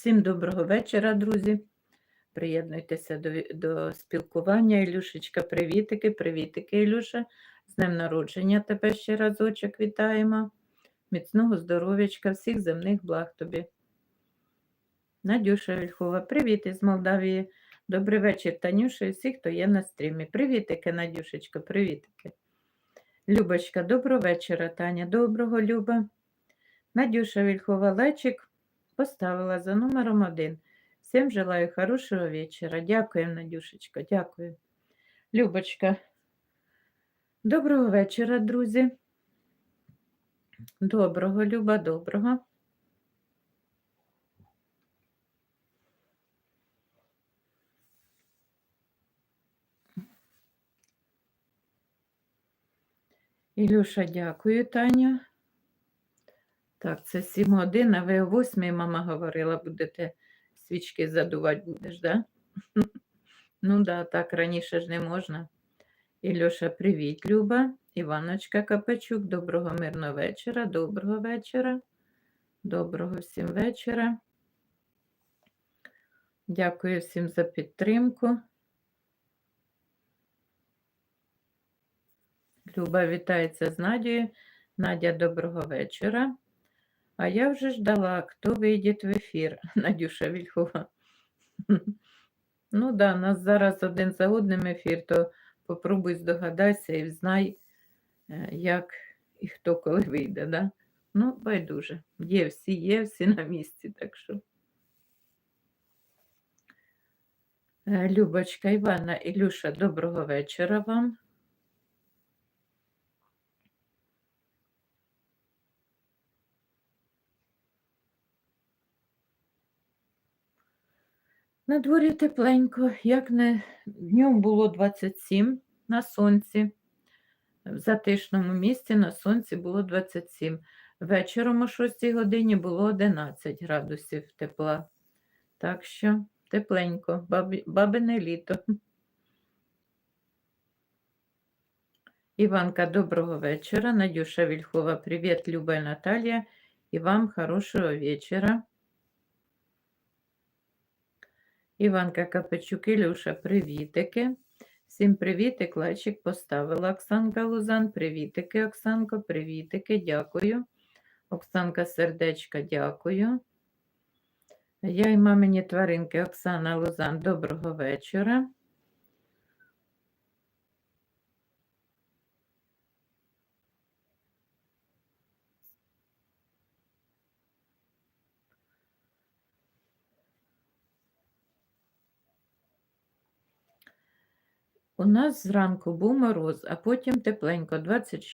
Всім доброго вечора, друзі. Приєднуйтеся до, до спілкування. Ілюшечка, привітики, привітики, Ілюша. З днем народження тебе ще разочок вітаємо. Міцного здоров'ячка, всіх земних благ тобі. Надюша Вільхова, привіт із Молдавії. Добрий вечір, Танюша, і всі, хто є на стрімі. Привітики, Надюшечка, привітики. Любочка, доброго вечора, Таня. Доброго, Люба. Надюша Вільхова, лайчик поставила за номером один. Всім желаю хорошого вечора. Дякую, Надюшечка, дякую. Любочка, доброго вечора, друзі. Доброго, Люба, доброго. Ілюша, дякую, Таня. Так, це 7 годин, а ви о 8 мама говорила, будете свічки задувати будеш, да? Ну да, так раніше ж не можна. Ілюша, привіт, Люба. Іваночка Капачук, доброго мирного вечора, доброго вечора. Доброго всім вечора. Дякую всім за підтримку. Люба вітається з Надією. Надя, доброго вечора. А я вже ждала, хто вийде в ефір, Надюша Вільхова. Ну да, нас зараз один за одним ефір, то попробуй здогадайся і знай, е, як і хто коли вийде, да? Ну, байдуже. Є всі, є, всі на місці, так що. Е, Любочка Івана, Ілюша, доброго вечора вам. На дворі тепленько, як не днем було 27 на сонці, в затишному місці на сонці було 27. Вечором о 6 годині було 11 градусів тепла. Так що тепленько, бабі, бабине літо. Іванка, доброго вечора. Надюша Вільхова, привіт, Люба Наталія. І вам хорошого вечора. Іванка Капечук, Ілюша, привітики. Всім привітик, лайчик поставила Оксанка Лузан. Привітики, Оксанко, привітики, дякую. Оксанка Сердечка, дякую. Я і мамині тваринки Оксана Лузан, доброго вечора. У нас зранку був мороз, а потім тепленько,